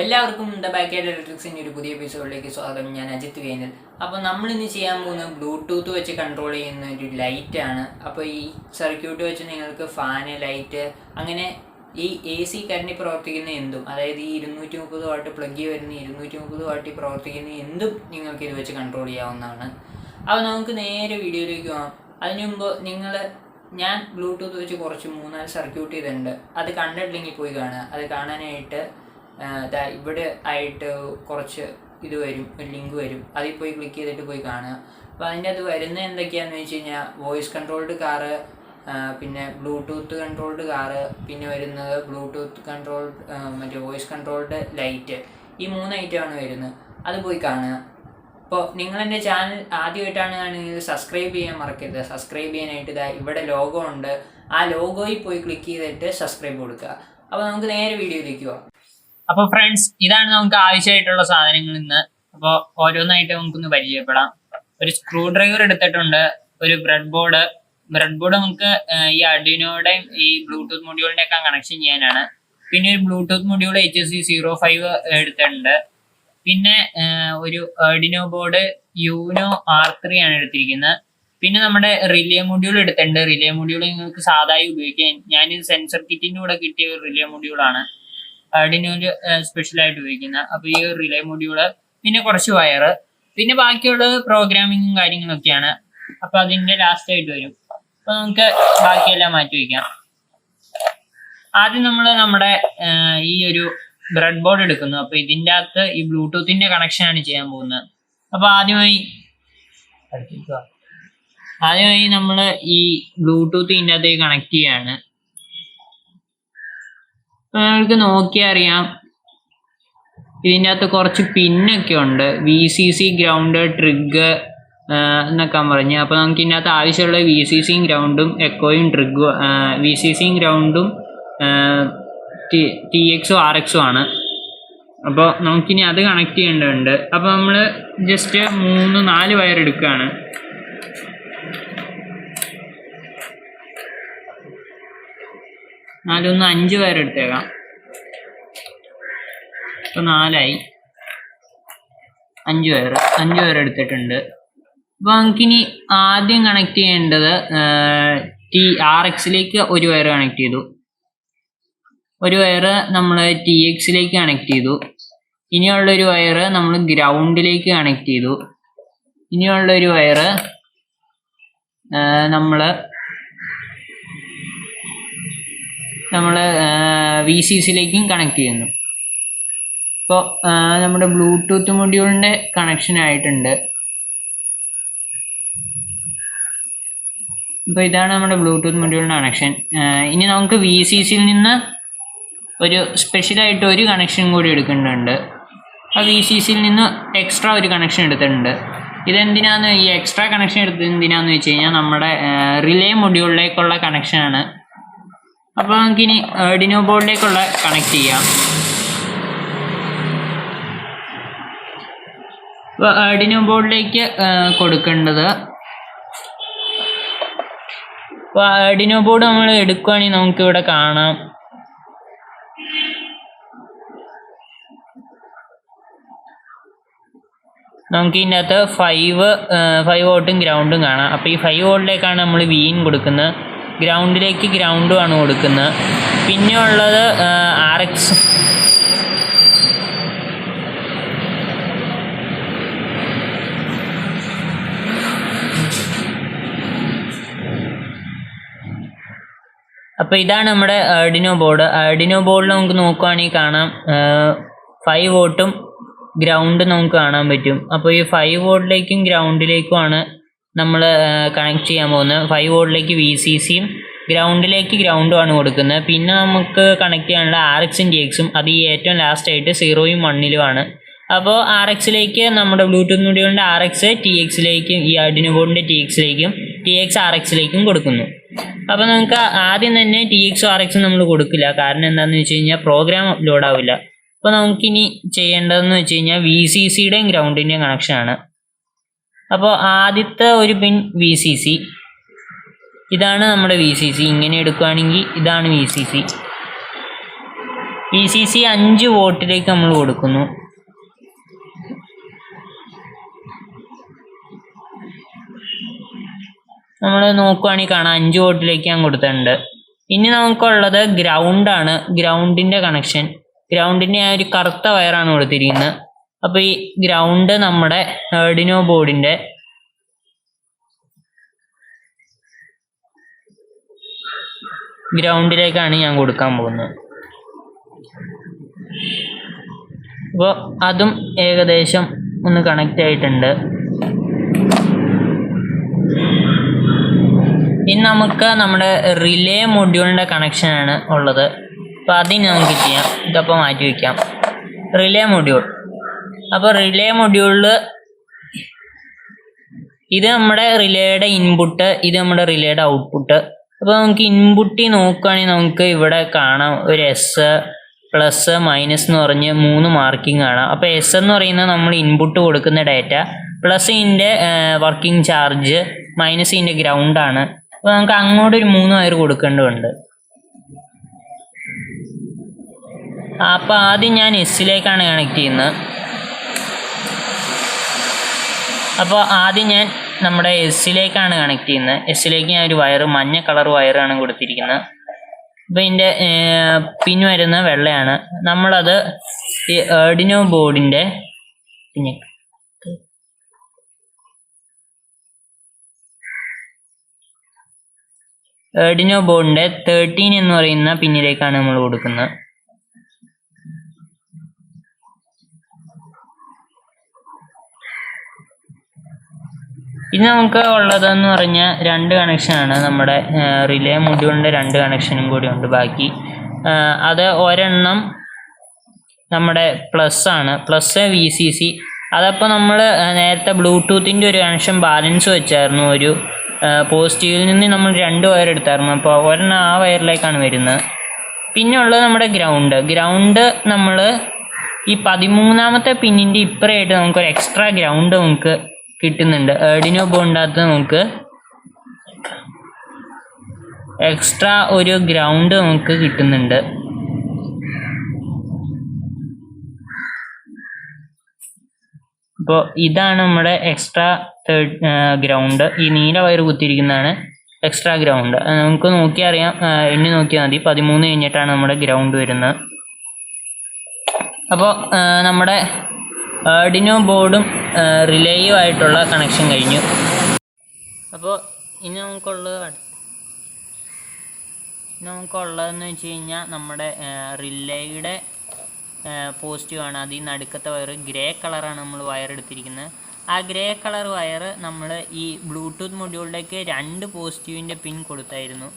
എല്ലാവർക്കും ദ ബാക്കേഡ് ഇലക്ട്രിക്സിന്റെ ഒരു പുതിയ എപ്പിസോഡിലേക്ക് സ്വാഗതം. ഞാൻ അജിത് വേനൽ. അപ്പോൾ നമ്മൾ ഇന്ന് ചെയ്യാൻ പോകുന്നത് ബ്ലൂടൂത്ത് വെച്ച് കൺട്രോൾ ചെയ്യുന്ന ഒരു ലൈറ്റാണ് അപ്പോൾ ഈ സർക്യൂട്ട് വെച്ച് നിങ്ങൾക്ക് ഫാന് ലൈറ്റ് അങ്ങനെ ഈ എ സി കറണ്ടിൽ പ്രവർത്തിക്കുന്ന എന്തും അതായത് ഈ ഇരുന്നൂറ്റി മുപ്പത് വാട്ട് പ്ലഗ് വരുന്ന ഇരുന്നൂറ്റി മുപ്പത് വാട്ടിൽ പ്രവർത്തിക്കുന്ന എന്തും നിങ്ങൾക്ക് ഇത് വെച്ച് കൺട്രോൾ ചെയ്യാവുന്നതാണ്. അപ്പോൾ നമുക്ക് നേരെ വീഡിയോയിലേക്ക് പോകാം അതിനു മുമ്പ് നിങ്ങൾ ഞാൻ ബ്ലൂടൂത്ത് വെച്ച് കുറച്ച് മൂന്നാൽ സർക്യൂട്ട് ചെയ്തിട്ടുണ്ട്. അത് കണ്ടിട്ടില്ലെങ്കിൽ പോയി കാണുക. അത് കാണാനായിട്ട് ഇവിടെ ആയിട്ട് കുറച്ച് ഇത് വരും ഒരു ലിങ്ക് വരും. അതിൽ പോയി ക്ലിക്ക് ചെയ്തിട്ട് പോയി കാണുക. അപ്പോൾ അതിന്റെ അത് വരുന്നത് എന്തൊക്കെയാണെന്ന് വെച്ച് കഴിഞ്ഞാൽ വോയിസ് കൺട്രോൾഡ് കാറ് പിന്നെ ബ്ലൂടൂത്ത് കൺട്രോൾഡ് കാറ് പിന്നെ വരുന്നത് ബ്ലൂടൂത്ത് കൺട്രോൾ മറ്റേ വോയിസ് കൺട്രോൾഡ് ലൈറ്റ് ഈ മൂന്ന് ഐറ്റമാണ് വരുന്നത്. അത് പോയി കാണുക. അപ്പോൾ നിങ്ങൾ എന്റെ ചാനൽ ആദ്യമായിട്ടാണ് ആണെങ്കിൽ സബ്സ്ക്രൈബ് ചെയ്യാൻ മറക്കരുത്. സബ്സ്ക്രൈബ് ചെയ്യാനായിട്ട് ഇതാ ഇവിടെ ലോഗോ ഉണ്ട്. ആ ലോഗോയിൽ പോയി ക്ലിക്ക് ചെയ്തിട്ട് സബ്സ്ക്രൈബ് കൊടുക്കുക. അപ്പോൾ നമുക്ക് നേരെ വീഡിയോയിലേക്ക് പോവാം. അപ്പൊ ഫ്രണ്ട്സ് ഇതാണ് നമുക്ക് ആവശ്യമായിട്ടുള്ള സാധനങ്ങൾ ഇന്ന്. അപ്പോൾ ഓരോന്നായിട്ട് നമുക്കൊന്ന് പരിചയപ്പെടാം. ഒരു സ്ക്രൂ ഡ്രൈവർ എടുത്തിട്ടുണ്ട് ഒരു ബ്രെഡ് ബോർഡ് ബ്രെഡ് ബോർഡ് നമുക്ക് ഈ അഡിനോയുടെയും ഈ ബ്ലൂടൂത്ത് മൊഡ്യൂളിന്റെ ഒക്കെ കണക്ഷൻ ചെയ്യാനാണ്. പിന്നെ ഒരു Bluetooth module H S C zero five എടുത്തിട്ടുണ്ട്. പിന്നെ ഒരു Arduino board Uno R three ആണ് എടുത്തിരിക്കുന്നത്. പിന്നെ നമ്മുടെ റിലേ മൊഡ്യൂൾ എടുത്തിട്ടുണ്ട്. റിലേ മൊഡ്യൂൾ നിങ്ങൾക്ക് സാധാരണ ഉപയോഗിക്കാം. ഞാൻ സെൻസർ കിറ്റിന്റെ കൂടെ കിട്ടിയ ഒരു റിലേ മൊഡ്യൂളാണ് ആർഡിനോയിൽ സ്പെഷ്യൽ ആയിട്ട് ഉപയോഗിക്കുന്ന. അപ്പൊ ഈ റിലേ മൊഡ്യൂൾ പിന്നെ കുറച്ച് വയർ പിന്നെ ബാക്കിയുള്ളത് പ്രോഗ്രാമിങ്ങും കാര്യങ്ങളൊക്കെയാണ്. അപ്പൊ അതിന്റെ ലാസ്റ്റ് ആയിട്ട് വരും. അപ്പൊ നമുക്ക് ബാക്കിയെല്ലാം മാറ്റി വയ്ക്കാം. ആദ്യം നമ്മൾ നമ്മുടെ ഈ ഒരു ബ്രെഡ് ബോർഡ് എടുക്കുന്നു. അപ്പൊ ഇതിന്റെ അകത്ത് ഈ ബ്ലൂടൂത്തിന്റെ കണക്ഷൻ ആണ് ചെയ്യാൻ പോകുന്നത്. അപ്പൊ ആദ്യമായി ആദ്യമായി നമ്മൾ ഈ ബ്ലൂടൂത്ത് ഇതിന്റെ അകത്തേക്ക് കണക്ട് ചെയ്യാണ്. നിങ്ങൾക്ക് നോക്കിയാൽ അറിയാം. ഇതിന്റെ അകത്ത് കുറച്ച് പിന്നൊക്കെ ഉണ്ട്. V C C ground trig എന്നൊക്കെ പറഞ്ഞ്. അപ്പോൾ നമുക്ക് ഇതിന്റെ അകത്ത് ആവശ്യമുള്ള വി സി സിയും ഗ്രൗണ്ടും എക്കോയും ട്രിഗും വി സി സിയും ഗ്രൗണ്ടും ടി എക്സും ആർ എക്സും ആണ്. അപ്പോൾ നമുക്കിനി അത് കണക്ട് ചെയ്യേണ്ടതുണ്ട്. അപ്പോൾ നമ്മൾ ജസ്റ്റ് മൂന്ന് നാല് വയർ എടുക്കുകയാണ്. നാലൊന്ന് അഞ്ച് വയർ എടുത്തേക്കാം. ഇപ്പൊ നാലായി. അഞ്ച് അഞ്ച് വയർ എടുത്തിട്ടുണ്ട്. അപ്പൊ നമുക്കിനി ആദ്യം കണക്ട് ചെയ്യേണ്ടത് ടി ആർ എക്സിലേക്ക് ഒരു വയർ കണക്ട് ചെയ്തു. ഒരു വയർ നമ്മൾ ടി എക്സിലേക്ക് കണക്ട് ചെയ്തു. ഇനിയുള്ള ഒരു വയർ നമ്മൾ ഗ്രൗണ്ടിലേക്ക് കണക്ട് ചെയ്തു. ഇനിയുള്ള ഒരു വയർ നമ്മൾ നമ്മൾ വി സി സിയിലേക്കും കണക്ട് ചെയ്യുന്നു. ഇപ്പോൾ നമ്മുടെ ബ്ലൂടൂത്ത് മൊഡ്യൂളിന്റെ കണക്ഷൻ ആയിട്ടുണ്ട്. അപ്പോൾ ഇതാണ് നമ്മുടെ ബ്ലൂടൂത്ത് മൊഡ്യൂളിന്റെ കണക്ഷൻ ഇനി നമുക്ക് വി സി സിയിൽ നിന്ന് ഒരു സ്പെഷ്യലായിട്ട് ഒരു കണക്ഷൻ കൂടി എടുക്കേണ്ടതുണ്ട്. ആ വി സി സിയിൽ നിന്ന് എക്സ്ട്രാ ഒരു കണക്ഷൻ എടുത്തിട്ടുണ്ട്. ഇതെന്തിനാന്ന് ഈ എക്സ്ട്രാ കണക്ഷൻ എടുത്തത് എന്തിനാന്ന് വെച്ച് കഴിഞ്ഞാൽ നമ്മുടെ റിലേ മൊഡ്യൂളിലേക്കുള്ള കണക്ഷനാണ് അപ്പോൾ നമുക്കിനി ഡിനോ ബോർഡിലേക്കുള്ള കണക്ട് ചെയ്യാം. അപ്പോൾ ഡിനോ ബോർഡിലേക്ക് കൊടുക്കേണ്ടത് അപ്പോൾ ഡിനോ ബോർഡ് നമ്മൾ എടുക്കുകയാണെങ്കിൽ നമുക്ക് ഇവിടെ കാണാം നമുക്ക് ഇതിന്റെ അകത്ത് ഫൈവ് ഫൈവ് വോട്ടും ഗ്രൗണ്ടും കാണാം. അപ്പോൾ ഈ ഫൈവ് വോട്ടിലേക്കാണ് നമ്മൾ വീൻ കൊടുക്കുന്നത്. ഗ്രൗണ്ടിലേക്ക് ഗ്രൗണ്ടുമാണ് കൊടുക്കുന്നത്. പിന്നെ ഉള്ളത് ആർ എക്സ് അപ്പോൾ ഇതാണ് നമ്മുടെ ആർഡിനോ ബോർഡ് ആർഡിനോ ബോർഡിൽ നമുക്ക് നോക്കുവാണെങ്കിൽ കാണാം ഫൈവ് വോട്ടും ഗ്രൗണ്ട് നമുക്ക് കാണാൻ പറ്റും. അപ്പോൾ ഈ ഫൈവ് വോട്ടിലേക്കും ഗ്രൗണ്ടിലേക്കുമാണ് നമ്മൾ കണക്ട് ചെയ്യാൻ പോകുന്നത്. ഫൈവ് വോൾട്ടിലേക്ക് വി സി സിയും ഗ്രൗണ്ടിലേക്ക് ഗ്രൗണ്ടും ആണ് കൊടുക്കുന്നത്. പിന്നെ നമുക്ക് കണക്ട് ചെയ്യാനുള്ള ആർ എക്സും ജി എക്സും അത് ഈ ഏറ്റവും ലാസ്റ്റ് ആയിട്ട് സീറോയും വണ്ണിലുമാണ് അപ്പോൾ ആർ എക്സിലേക്ക് നമ്മുടെ ബ്ലൂടൂത്ത് മൊഡ്യൂളിന്റെ ആർ എക്സ് ടി എക്സിലേക്കും ഈ അഡിനു ബോർഡിന്റെ ടി എക്സിലേക്കും ടി എക്സ് ആർ എക്സിലേക്കും കൊടുക്കുന്നു. അപ്പോൾ നമുക്ക് ആദ്യം തന്നെ ടി എക്സും ആർ എക്സും നമ്മൾ കൊടുക്കില്ല. കാരണം എന്താണെന്ന് വെച്ച് കഴിഞ്ഞാൽ പ്രോഗ്രാം അപ്ലോഡ് ആവില്ല. അപ്പോൾ നമുക്കിനി ചെയ്യേണ്ടതെന്ന് വെച്ച് കഴിഞ്ഞാൽ വി സി സിയുടെയും ഗ്രൗണ്ടിന്റെയും കണക്ഷനാണ് അപ്പോൾ ആദ്യത്തെ ഒരു പിൻ വി സി സി ഇതാണ് നമ്മുടെ വി സി സി ഇങ്ങനെ എടുക്കുകയാണെങ്കിൽ ഇതാണ് V C C V C C അഞ്ച് വോട്ടിലേക്ക് നമ്മൾ കൊടുക്കുന്നു. നമ്മൾ നോക്കുകയാണെങ്കിൽ കാണാം അഞ്ച് വോട്ടിലേക്ക് ഞാൻ കൊടുത്തിട്ടുണ്ട്. ഇനി നമുക്കുള്ളത് ഗ്രൗണ്ടാണ്. ഗ്രൗണ്ടിന്റെ കണക്ഷൻ ഗ്രൗണ്ടിന്റെ ആ ഒരു കറുത്ത വയറാണ് കൊടുത്തിരിക്കുന്നത്. അപ്പോൾ ഈ ഗ്രൗണ്ട് നമ്മുടെ ഏർഡിനോ ബോർഡിന്റെ ഗ്രൗണ്ടിലേക്കാണ് ഞാൻ കൊടുക്കാൻ പോകുന്നത്. അപ്പോൾ അതും ഏകദേശം ഒന്ന് കണക്റ്റ് ആയിട്ടുണ്ട്. ഇനി നമുക്ക് നമ്മുടെ റിലേ മൊഡ്യൂളിന്റെ കണക്ഷനാണ് ഉള്ളത്. അപ്പോൾ അതിന് നമുക്ക് ചെയ്യാം? ഇതപ്പോൾ മാറ്റി വയ്ക്കാം. റിലേ മൊഡ്യൂൾ അപ്പോൾ റിലേ മൊഡ്യൂളിൽ ഇത് നമ്മുടെ റിലേയുടെ ഇൻപുട്ട് ഇത് നമ്മുടെ റിലേയുടെ ഔട്ട്പുട്ട് അപ്പോൾ നമുക്ക് ഇൻപുട്ടി നോക്കുകയാണെങ്കിൽ നമുക്ക് ഇവിടെ കാണാം. ഒരു എസ് പ്ലസ് മൈനസ് എന്ന് പറഞ്ഞ് മൂന്ന് മാർക്കിംഗ് കാണാം അപ്പോൾ എസ് എന്ന് പറയുന്നത് നമ്മൾ ഇൻപുട്ട് കൊടുക്കുന്ന ഡേറ്റ പ്ലസ് ഇതിന്റെ വർക്കിംഗ് ചാർജ് മൈനസ് ഇതിന്റെ ഗ്രൗണ്ടാണ് അപ്പോൾ നമുക്ക് അങ്ങോട്ട് ഒരു മൂന്ന് വയർ കൊടുക്കേണ്ടതുണ്ട്. അപ്പോൾ ആദ്യം ഞാൻ എസ്സിലേക്കാണ് കണക്ട് ചെയ്യുന്നത്. അപ്പോൾ ആദ്യം ഞാൻ നമ്മുടെ എസ്സിലേക്കാണ് കണക്ട് ചെയ്യുന്നത്. എസ്സിലേക്ക് ഞാൻ ഒരു വയറ് മഞ്ഞ കളർ വയറാണ് കൊടുത്തിരിക്കുന്നത്. അപ്പോൾ ഇതിന്റെ പിൻ വരുന്ന വെള്ളയാണ്. നമ്മളത് ഈ ഏർഡിനോ ബോർഡിന്റെ പിന്നെ ഏർഡിനോ ബോർഡിന്റെ തേർട്ടീൻ എന്ന് പറയുന്ന പിന്നിലേക്കാണ് നമ്മൾ കൊടുക്കുന്നത്. പിന്നെ നമുക്ക് ഉള്ളതെന്ന് പറഞ്ഞാൽ രണ്ട് കണക്ഷനാണ് നമ്മുടെ റിലേ മൊഡ്യൂളിന്റെ രണ്ട് കണക്ഷനും കൂടി ഉണ്ട് ബാക്കി. അത് ഒരെണ്ണം നമ്മുടെ പ്ലസ് ആണ്. പ്ലസ് വി സി സി അതപ്പോൾ നമ്മൾ നേരത്തെ ബ്ലൂടൂത്തിന്റെ ഒരു കണക്ഷൻ ബാലൻസ് വെച്ചായിരുന്നു ഒരു പോസിറ്റീവിൽ നിന്ന് നമ്മൾ രണ്ട് വയർ എടുത്തായിരുന്നു. അപ്പോൾ ഒരെണ്ണം ആ വയറിലേക്കാണ് വരുന്നത്. പിന്നെ ഉള്ളത് നമ്മുടെ ഗ്രൗണ്ട് ഗ്രൗണ്ട് നമ്മൾ ഈ പതിമൂന്നാമത്തെ പിന്നിന്റെ ഇപ്പറയായിട്ട് നമുക്കൊരു എക്സ്ട്രാ ഗ്രൗണ്ട് നമുക്ക് കിട്ടുന്നുണ്ട്. ഏർഡിനോ ബോണ്ടിനകത്ത് നമുക്ക് എക്സ്ട്രാ ഒരു ഗ്രൗണ്ട് നമുക്ക് കിട്ടുന്നുണ്ട്. അപ്പോൾ ഇതാണ് നമ്മുടെ എക്സ്ട്രാ തേർഡ് ഗ്രൗണ്ട് ഈ നീല വയർ കുത്തിയിരിക്കുന്നതാണ് എക്സ്ട്രാ ഗ്രൗണ്ട് നമുക്ക് നോക്കിയറിയാം എണ്ണി നോക്കിയാൽ മതി. പതിമൂന്ന് കഴിഞ്ഞിട്ടാണ് നമ്മുടെ ഗ്രൗണ്ട് വരുന്നത്. അപ്പോൾ നമ്മുടെ ആർഡിനോ ബോർഡും റിലേയും ആയിട്ടുള്ള കണക്ഷൻ കഴിഞ്ഞു. അപ്പോൾ ഇനി നമുക്കുള്ളത് നമുക്കുള്ളതെന്ന് വെച്ച് കഴിഞ്ഞാൽ നമ്മുടെ റിലേയുടെ പോസിറ്റീവ് ആണ്. അത് ഈ നടുക്കത്തെ വയർ ഗ്രേ കളറാണ് നമ്മൾ വയർ എടുത്തിരിക്കുന്നത്. ആ ഗ്രേ കളർ വയർ നമ്മൾ ഈ ബ്ലൂടൂത്ത് മൊഡ്യൂളിലേക്ക് രണ്ട് പോസിറ്റീവിന്റെ പിൻ കൊടുത്തായിരുന്നു.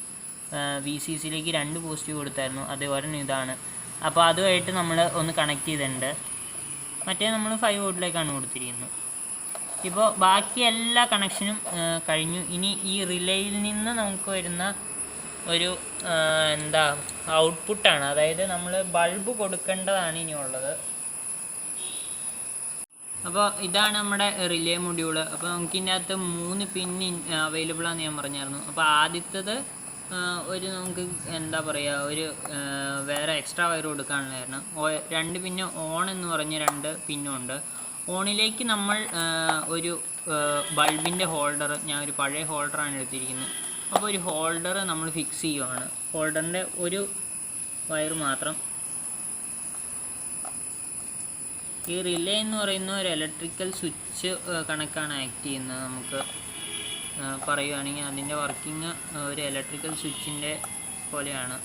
വി സി സിയിലേക്ക് രണ്ട് പോസിറ്റീവ് കൊടുത്തായിരുന്നു. അതേപോലെ ഇതാണ്. അപ്പോൾ അതുമായിട്ട് നമ്മൾ ഒന്ന് കണക്ട് ചെയ്തിട്ടുണ്ട്. മറ്റേ നമ്മൾ ഫൈവ് വോട്ടിലേക്കാണ് കൊടുത്തിരിക്കുന്നത്. ഇപ്പോൾ ബാക്കി എല്ലാ കണക്ഷനും കഴിഞ്ഞു. ഇനി ഈ റിലേയിൽ നിന്ന് നമുക്ക് വരുന്ന ഒരു എന്താ ഔട്ട്പുട്ടാണ് അതായത് നമ്മൾ ബൾബ് കൊടുക്കേണ്ടതാണ് ഇനി ഉള്ളത് അപ്പോൾ ഇതാണ് നമ്മുടെ റിലേ മൊഡ്യൂൾ അപ്പോൾ നമുക്ക് അകത്ത് മൂന്ന് പിൻ അവൈലബിൾ ആണെന്ന് ഞാൻ പറഞ്ഞായിരുന്നു. അപ്പോൾ ആദ്യത്തത് ഒരു നമുക്ക് എന്താ പറയുക ഒരു വേറെ എക്സ്ട്രാ വയർ കൊടുക്കാനുള്ളതായിരുന്നു രണ്ട് പിന്നെ ഓൺ എന്ന് പറഞ്ഞ രണ്ട് പിന്നും ഉണ്ട്. ഓണിലേക്ക് നമ്മൾ ഒരു ബൾബിന്റെ ഹോൾഡർ ഞാൻ ഒരു പഴയ ഹോൾഡറാണ് എടുത്തിരിക്കുന്നത്. അപ്പോൾ ഒരു ഹോൾഡർ നമ്മൾ ഫിക്സ് ചെയ്യുവാണ്. ഹോൾഡറിന്റെ ഒരു വയർ മാത്രം. ഈ റിലേ എന്ന് പറയുന്ന ഒരു ഇലക്ട്രിക്കൽ സ്വിച്ച് കണക്കാണ് ആക്ട് ചെയ്യുന്നത് നമുക്ക്. പറയുകയാണെങ്കിൽ അതിന്റെ വർക്കിംഗ് ഒരു ഇലക്ട്രിക്കൽ സ്വിച്ചിന്റെ പോലെയാണ്.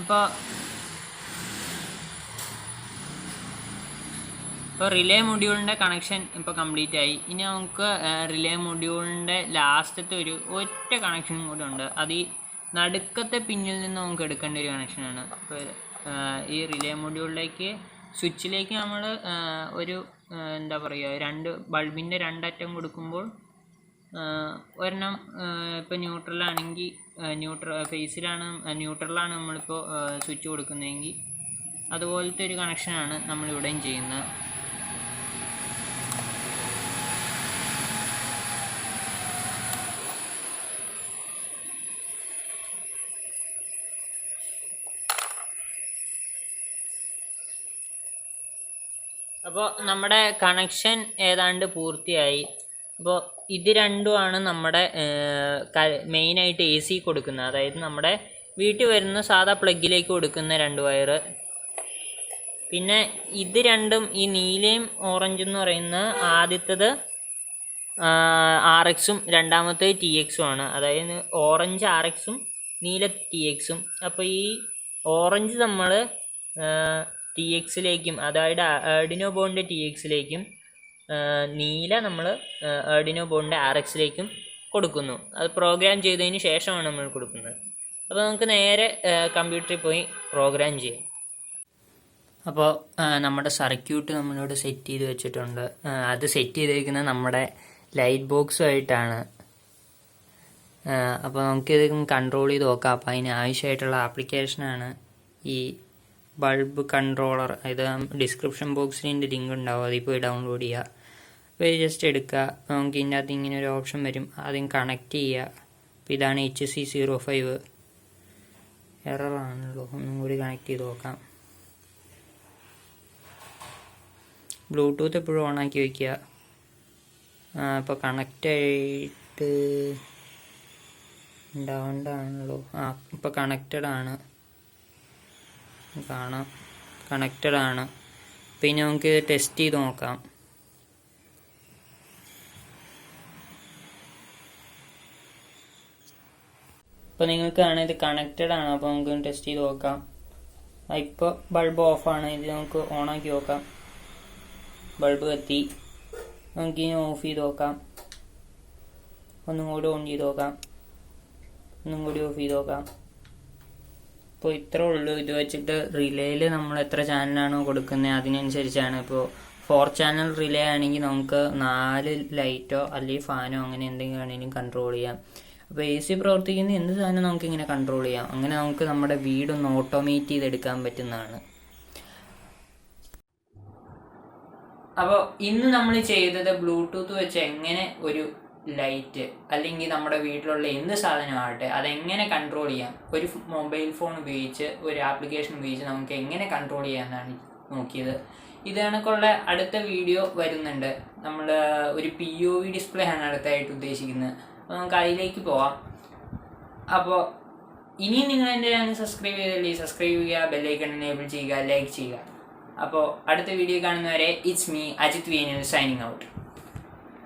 അപ്പോൾ ഇപ്പോൾ റിലേ മൊഡ്യൂളിന്റെ കണക്ഷൻ ഇപ്പോൾ കംപ്ലീറ്റ് ആയി. ഇനി നമുക്ക് റിലേ മൊഡ്യൂളിന്റെ ലാസ്റ്റത്തെ ഒരു ഒറ്റ കണക്ഷൻ കൂടെ ഉണ്ട്. അത് ഈ നടുക്കത്തെ പിന്നിൽ നിന്ന് നമുക്ക് എടുക്കേണ്ട ഒരു കണക്ഷനാണ് അപ്പോൾ ഈ റിലേ മൊഡ്യൂളിലേക്ക് സ്വിച്ചിലേക്ക് നമ്മൾ ഒരു എന്താ പറയുക രണ്ട് ബൾബിന്റെ രണ്ടറ്റം കൊടുക്കുമ്പോൾ ഒരെണ്ണം ഇപ്പോൾ ന്യൂട്രലാണെങ്കിൽ ന്യൂട്രൽ ഫേസിലാണ് ന്യൂട്രലാണ് നമ്മളിപ്പോൾ സ്വിച്ച് കൊടുക്കുന്നതെങ്കിൽ അതുപോലത്തെ ഒരു കണക്ഷനാണ് നമ്മളിവിടെയും ചെയ്യുന്നത്. അപ്പോൾ നമ്മുടെ കണക്ഷൻ ഏതാണ്ട് പൂർത്തിയായി. അപ്പോൾ ഇത് രണ്ടുമാണ് നമ്മുടെ മെയിനായിട്ട് എ സി കൊടുക്കുന്നത്. അതായത് നമ്മുടെ വീട്ടിൽ വരുന്ന സാധാ പ്ലഗിലേക്ക് കൊടുക്കുന്ന രണ്ട് വയറ് പിന്നെ ഇത് രണ്ടും ഈ നീലയും ഓറഞ്ചും എന്ന് പറയുന്ന ആദ്യത്തത് ആർ എക്സും രണ്ടാമത്തെ ടി എക്സും ആണ്. അതായത് ഓറഞ്ച് ആർ എക്സും നീല ടി എക്സും അപ്പോൾ ഈ ഓറഞ്ച് നമ്മൾ ടി എക്സിലേക്കും അതായത് ആർഡിനോ ബോണിന്റെ ടി എക്സിലേക്കും നീല നമ്മൾ ആർഡിനോ ബോണിന്റെ ആർ എക്സിലേക്കും കൊടുക്കുന്നു. അത് പ്രോഗ്രാം ചെയ്തതിന് ശേഷമാണ് നമ്മൾ കൊടുക്കുന്നത്. അപ്പോൾ നമുക്ക് നേരെ കമ്പ്യൂട്ടറിൽ പോയി പ്രോഗ്രാം ചെയ്യാം. അപ്പോൾ നമ്മുടെ സർക്യൂട്ട് നമ്മളിവിടെ സെറ്റ് ചെയ്ത് വെച്ചിട്ടുണ്ട്. അത് സെറ്റ് ചെയ്തിരിക്കുന്നത് നമ്മുടെ ലൈറ്റ് ബോക്സുമായിട്ടാണ് അപ്പോൾ നമുക്കിത് കൺട്രോൾ ചെയ്ത് നോക്കാം. അപ്പോൾ അതിന് ആവശ്യമായിട്ടുള്ള ആപ്ലിക്കേഷനാണ് ഈ ബൾബ് കൺട്രോളർ ഇത് ഡിസ്ക്രിപ്ഷൻ ബോക്സിന്റെ ലിങ്ക് ഉണ്ടാവും അതിൽ പോയി ഡൗൺലോഡ് ചെയ്യുക. അപ്പോൾ ഇത് ജസ്റ്റ് എടുക്കുക. നമുക്ക് ഇതിന്റെ അകത്ത് ഇങ്ങനെ ഒരു ഓപ്ഷൻ വരും. ആദ്യം കണക്ട് ചെയ്യുക. അപ്പോൾ ഇതാണ് എച്ച് സി സീറോ ഫൈവ് എററാണല്ലോ ഒന്നും കൂടി കണക്ട് ചെയ്ത് നോക്കാം. ബ്ലൂടൂത്ത് എപ്പോഴും ഓണാക്കി വയ്ക്കുക ഇപ്പോൾ കണക്റ്റ് ആയിട്ട് ഉണ്ടാവേണ്ടതാണല്ലോ. ആ ഇപ്പോൾ കണക്റ്റഡ് ആണ്. കാണാം. കണക്റ്റഡ് ആണ്. പിന്നെ നമുക്ക് ടെസ്റ്റ് ചെയ്ത് നോക്കാം. ഇപ്പോൾ നിങ്ങൾക്ക് കാണാൻ ഇത് കണക്റ്റഡ് ആണ്. അപ്പോൾ നമുക്ക് ടെസ്റ്റ് ചെയ്ത് നോക്കാം. ഇപ്പോൾ ബൾബ് ഓഫാണ് ഇത് നമുക്ക് ഓണാക്കി നോക്കാം. ബൾബ് കത്തി. നമുക്ക് ഇനി ഓഫ് ചെയ്ത് നോക്കാം. ഒന്നും കൂടി ഓൺ ചെയ്ത് നോക്കാം. ഒന്നും കൂടി ഓഫ് ചെയ്ത് നോക്കാം. ഇപ്പോൾ ഇത്ര ഉള്ളൂ. ഇത് വെച്ചിട്ട് റിലേയിൽ നമ്മൾ എത്ര ചാനലാണോ കൊടുക്കുന്നത് അതിനനുസരിച്ചാണ്. ഇപ്പോൾ ഫോർ ചാനൽ റിലേ ആണെങ്കിൽ നമുക്ക് നാല് ലൈറ്റോ അല്ലെങ്കിൽ ഫാനോ അങ്ങനെ എന്തെങ്കിലും ആണെങ്കിലും കൺട്രോൾ ചെയ്യാം. അപ്പോൾ എ സി പ്രവർത്തിക്കുന്ന എന്ത് സാധനം നമുക്ക് ഇങ്ങനെ കൺട്രോൾ ചെയ്യാം? അങ്ങനെ നമുക്ക് നമ്മുടെ വീടൊന്ന് ഓട്ടോമേറ്റ് ചെയ്തെടുക്കാൻ പറ്റുന്നതാണ്. അപ്പോൾ ഇന്ന് നമ്മൾ ചെയ്തത് ബ്ലൂടൂത്ത് വെച്ച് എങ്ങനെ ഒരു ലൈറ്റ് അല്ലെങ്കിൽ നമ്മുടെ വീട്ടിലുള്ള എന്ത് സാധനമാകട്ടെ അതെങ്ങനെ കൺട്രോൾ ചെയ്യാം? ഒരു മൊബൈൽ ഫോൺ ഉപയോഗിച്ച് ഒരു ആപ്ലിക്കേഷൻ ഉപയോഗിച്ച് നമുക്ക് എങ്ങനെ കൺട്രോൾ ചെയ്യാമെന്നാണ് നോക്കിയത്. ഇത് കണക്കുള്ള അടുത്ത വീഡിയോ വരുന്നുണ്ട്. നമ്മൾ ഒരു പി ഒ വി ഡിസ്പ്ലേ ആണ് അടുത്തായിട്ട് ഉദ്ദേശിക്കുന്നത്. അപ്പോൾ നമുക്ക് അതിലേക്ക് പോവാം. അപ്പോൾ ഇനിയും നിങ്ങൾ എന്റെ ചാനൽ സബ്സ്ക്രൈബ് ചെയ്തില്ലേ സബ്സ്ക്രൈബ് ചെയ്യുക ബെല്ലൈക്കൺ എനേബിൾ ചെയ്യുക ലൈക്ക് ചെയ്യുക. അപ്പോൾ അടുത്ത വീഡിയോ കാണുന്നവരെ ഇറ്റ്സ് മീ അജിത് വിയനിൽ സൈനിങ് ഔട്ട്